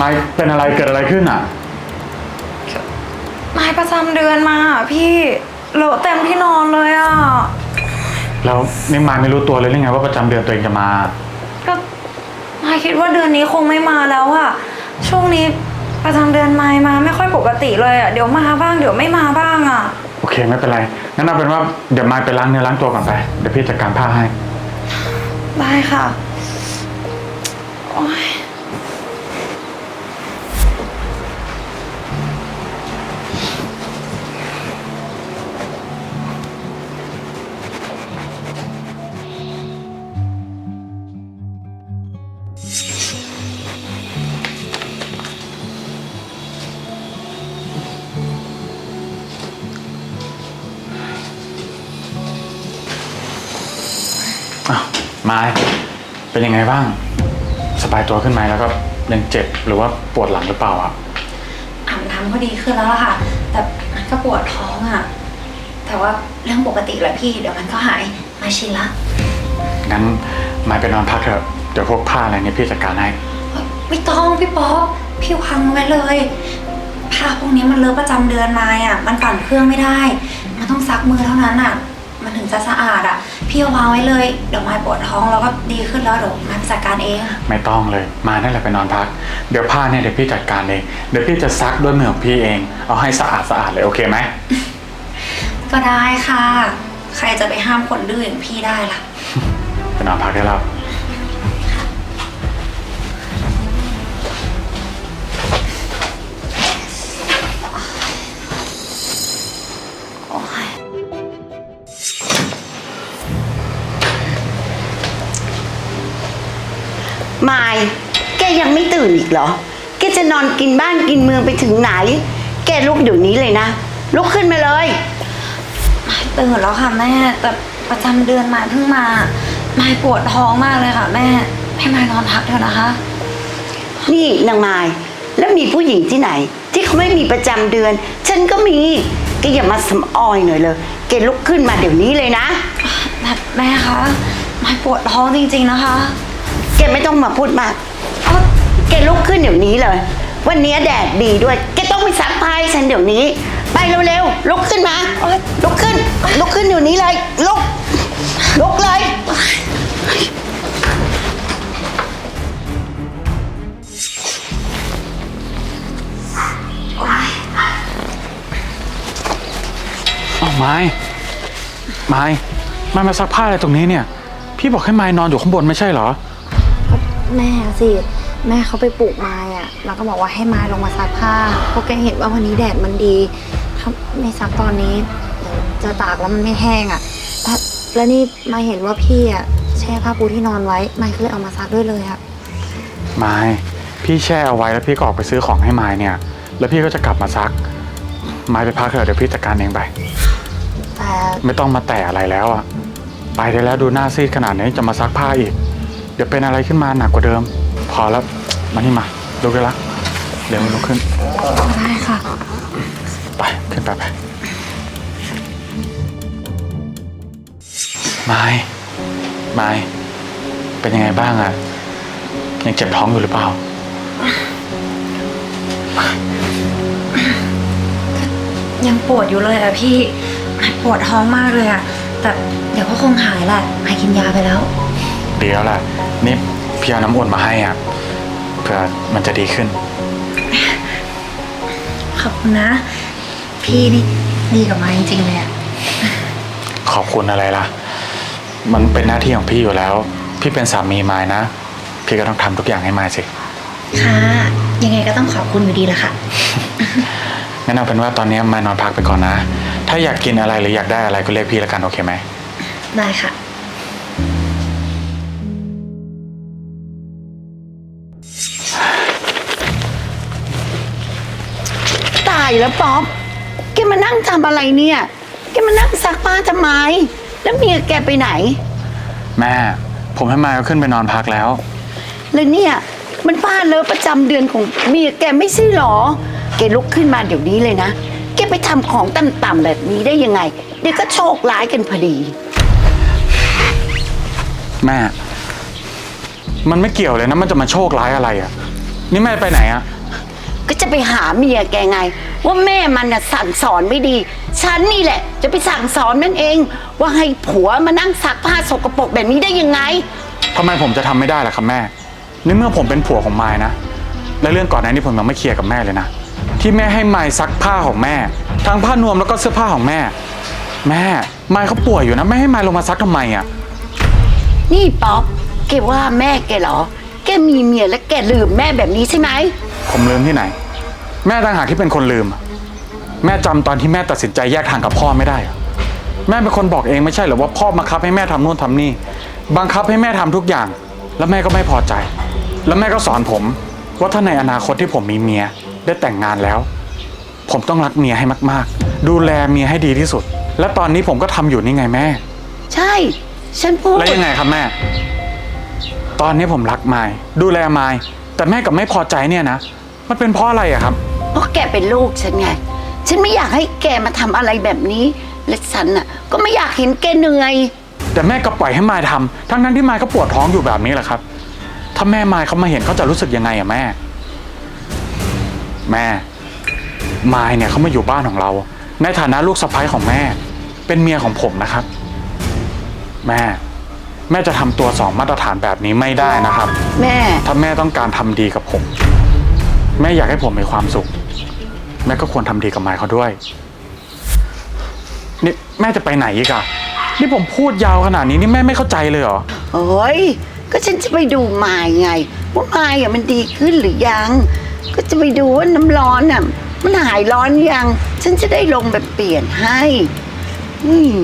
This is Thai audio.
นายเป็นอะไรเกิดอะไรขึ้นอะมายประจำเดือนมาอะพี่เลอะเต็มที่นอนเลยอะ แล้วนี่มายไม่รู้ตัวเลยหรือไงว่าประจำเดือนตัวเองจะมา ก็มายคิดว่าเดือนนี้คงไม่มาแล้วอะช่วงนี้ประจำเดือนมายมาไม่ค่อยปกติเลยอะเดี๋ยวมาบ้างเดี๋ยวไม่มาบ้างอะโอเคไม่เป็นไร งั้นเอาเป็นว่าเดี๋ยวมายไปล้างเนื้อล้างตัวก่อนไป เดี๋ยวพี่จัดการผ้าให้ ได้ค่ะโอ๊ยาวมายเป็นยังไงบ้าง สบายตัวขึ้นไหมแล้วก็ยังเจ็บหรือว่าปวดหลังหรือเปล่าอะอาบน้ำก็ดีขึ้นแล้วล่ะค่ะ แต่มันก็ปวดท้องอะแต่ว่าเรื่องปกติแหละพี่ เดี๋ยวมันก็หายมาชินละ งั้นมายไปนอนพักเถอะเดี๋ยวพวกผ้าอะไรเนี่ยพี่จัดการให้เฮ้ยไม่ต้องพี่ป๊อปพี่วางไว้เลยผ้าพวกนี้มันเลอะประจำเดือนมาอะ มันปั่นเครื่องไม่ได้ มันต้องซักมือเท่านั้นอะมันถึง จะสะอาดอะ พี่เอาวางไว้เลย เดี๋ยวมายปวดท้องแล้วก็ดีขึ้นแล้วเดี๋ยวมายไปจัดการเอง ไม่ต้องเลย มานั่นแหละไปนอนพัก เดี๋ยวผ้าเนี่ยเดี๋ยวพี่จัดการเอง เดี๋ยวพี่จะซักด้วยมือของพี่เอง เอาให้สะอาดสะอาดเลยโอเคไหม ก็ได้ค่ะ ใครจะไปห้ามคนดื้ออย่างพี่ได้ล่ะ ไปนอนพักได้แล้ว มาย แกยังไม่ตื่นอีกเหรอ แกจะนอนกินบ้านกินเมืองไปถึงไหน แกลุกเดี๋ยวนี้เลยนะ ลุกขึ้นมาเลย มายตื่นแล้วค่ะแม่ แต่ประจำเดือนมายเพิ่งมา มายปวดท้องมากเลยค่ะ แม่ให้มายนอนพักเถอะนะคะ นี่นางมาย แล้วมีผู้หญิงที่ไหน ที่เขาไม่มีประจำเดือน ฉันก็มี แกอย่ามาสำออยหน่อยเลย แกลุกขึ้นมาเดี๋ยวนี้เลยนะแต่แม่คะมายปวดท้องจริงๆนะคะ แกไม่ต้องมาพูดมากเอาแกลุกขึ้นเดี๋ยวนี้เลย วันนี้แดดดีด้วย แกต้องไปซักผ้าให้ฉันเดี๋ยวนี้ ไปเร็วๆลุกขึ้นมาลุกขึ้นลุกขึ้นเดี๋ยวนี้เลยลุกลุกเลยอ้าไม้ ไม้ ไม้มาซักผ้าอะไรตรงนี้เนี่ย พี่บอกให้ไม้นอนอยู่ข้างบนไม่ใช่เหรอ แม่สิแม่เขาไปปลูกไม้อะแล้วก็บอกว่าให้ไม้ลงมาซักผ้าเพราะแกเห็นว่าวันนี้แดดมันดีถ้าไม่ซักตอนนี้เดี๋ยวจะตากแล้วมันไม่แห้งอะแล้วแล้วนี่มาเห็นว่าพี่อะแช่ผ้าปูที่นอนไว้ไม้ก็เลยเอามาซักด้วยเลยอะไม้พี่แช่เอาไว้แล้วพี่ก็ออกไปซื้อของให้ไม้เนี่ย แล้วพี่ก็จะกลับมาซัก ไม้ไปพักเถอะเดี๋ยวพี่จัดการเองไป แต่ ไม่ต้องมาแตะอะไรแล้วอะไปได้แล้วดูหน้าซีดขนาดนี้จะมาซักผ้าอีก เดี๋ยวเป็นอะไรขึ้นมาหนักกว่าเดิม พอแล้ว มานี่มาลุกได้ละเดี๋ยวลุกขึ้น ได้ค่ะ ไป ขึ้นไปไปไม้ไม้เป็นยังไงบ้างอะยังเจ็บท้องอยู่หรือเปล่า ยังปวดอยู่เลยอะพี่ไม้ปวดท้องมากเลยอะแต่เดี๋ยวก็คงหายแหละไม้กินยาไปแล้ว เดี๋ยวแหละนี่พี่เอาน้ำอุ่นมาให้อะเพื่อมันจะดีขึ้น ขอบคุณนะ พี่นี่ดีกับไม้จริงๆเลยอะขอบคุณอะไรล่ะ มันเป็นหน้าที่ของพี่อยู่แล้ว พี่เป็นสามีมายนะ พี่ก็ต้องทำทุกอย่างให้มายสิ ค่ะ ยังไงก็ต้องขอบคุณอยู่ดีละค่ะ งั้นเอาเป็นว่าตอนนี้มายนอนพักไปก่อนนะ ถ้าอยากกินอะไรหรืออยากได้อะไรก็เรียกพี่แล้วกันโอเคไหม ได้ค่ะ แล้วป๊อปแกมานั่งทำอะไรเนี่ย แกมานั่งซักผ้าทำไม แล้วเมียแกไปไหน แม่ ผมให้มายเอาขึ้นไปนอนพักแล้ว แล้วเนี่ย มันผ้าเลอะประจำเดือนของเมียแกไม่ใช่หรอ แกลุกขึ้นมาเดี๋ยวนี้เลยนะ แกไปทำของต่ำๆแบบนี้ได้ยังไง เดี๋ยวก็โชคร้ายกันพอดี แม่ มันไม่เกี่ยวเลยนะ มันจะมาโชคร้ายอะไรอะนี่แม่ไปไหนอะ ก็จะไปหาเมียแกไง ว่าแม่มันน่ะสั่งสอนไม่ดี ฉันนี่แหละ จะไปสั่งสอนนั่นเอง ว่าให้ผัวมานั่งซักผ้าสกปรกแบบนี้ได้ยังไง ทำไมผมจะทำไม่ได้ล่ะครับแม่ ในเมื่อผมเป็นผัวของมายนะ และเรื่องก่อนหน้านี้ผมยังไม่เคลียร์กับแม่เลยนะ ที่แม่ให้มายซักผ้าของแม่ ทั้งผ้านวมแล้วก็เสื้อผ้าของแม่ แม่มายเขาป่วยอยู่นะไม่ให้มายลงมาซักทำไมอะนี่ป๊อปแกว่าแม่แกเหรอ แกมีเมียแล้วแกลืมแม่แบบนี้ใช่ไหม ผมลืมที่ไหน แม่ต่างหากที่เป็นคนลืม แม่จำตอนที่แม่ตัดสินใจแยกทางกับพ่อไม่ได้เหรอแม่เป็นคนบอกเองไม่ใช่เหรอว่าพ่อบังคับให้แม่ทำนู่นทำนี่ บังคับให้แม่ทำทุกอย่าง แล้วแม่ก็ไม่พอใจ แล้วแม่ก็สอนผม ว่าถ้าในอนาคตที่ผมมีเมียได้แต่งงานแล้ว ผมต้องรักเมียให้มากๆ ดูแลเมียให้ดีที่สุด และตอนนี้ผมก็ทำอยู่นี่ไงแม่ ใช่ ฉันพูด แล้วยังไงครับแม่ ตอนนี้ผมรักไมายดูแลไมายแต่แม่กับไม่พอใจเนี่ยนะ มันเป็นเพราะอะไรอะครับ เพราะแกเป็นลูกฉันไง ฉันไม่อยากให้แกมาทำอะไรแบบนี้ และฉันน่ะ ก็ไม่อยากเห็นแกเหนื่อย แต่แม่ก็ปล่อยให้มายทำทั้งนั้นที่มายก็ปวดท้องอยู่แบบนี้แหละครับ ถ้าแม่มายเขามาเห็นเขาจะรู้สึกยังไงอะแม่ แม่ มายเนี่ยเขามาอยู่บ้านของเรา ในฐานะลูกสะใภ้ของแม่ เป็นเมียของผมนะครับ แม่ แม่จะทำตัวสองมาตรฐานแบบนี้ไม่ได้นะครับ แม่ ถ้าแม่ต้องการทำดีกับผม แม่อยากให้ผมมีความสุข แม่ก็ควรทำดีกับมายเขาด้วย นี่แม่จะไปไหนอีกอะนี่ผมพูดยาวขนาดนี้นี่แม่ไม่เข้าใจเลยเหรอ โอ้ย ก็ฉันจะไปดูมายไง ว่ามายอะมันดีขึ้นหรือยัง ก็จะไปดูว่าน้ำร้อนอะ มันหายร้อนอยัง ฉันจะได้ลงแบบเปลี่ยนให้ อืม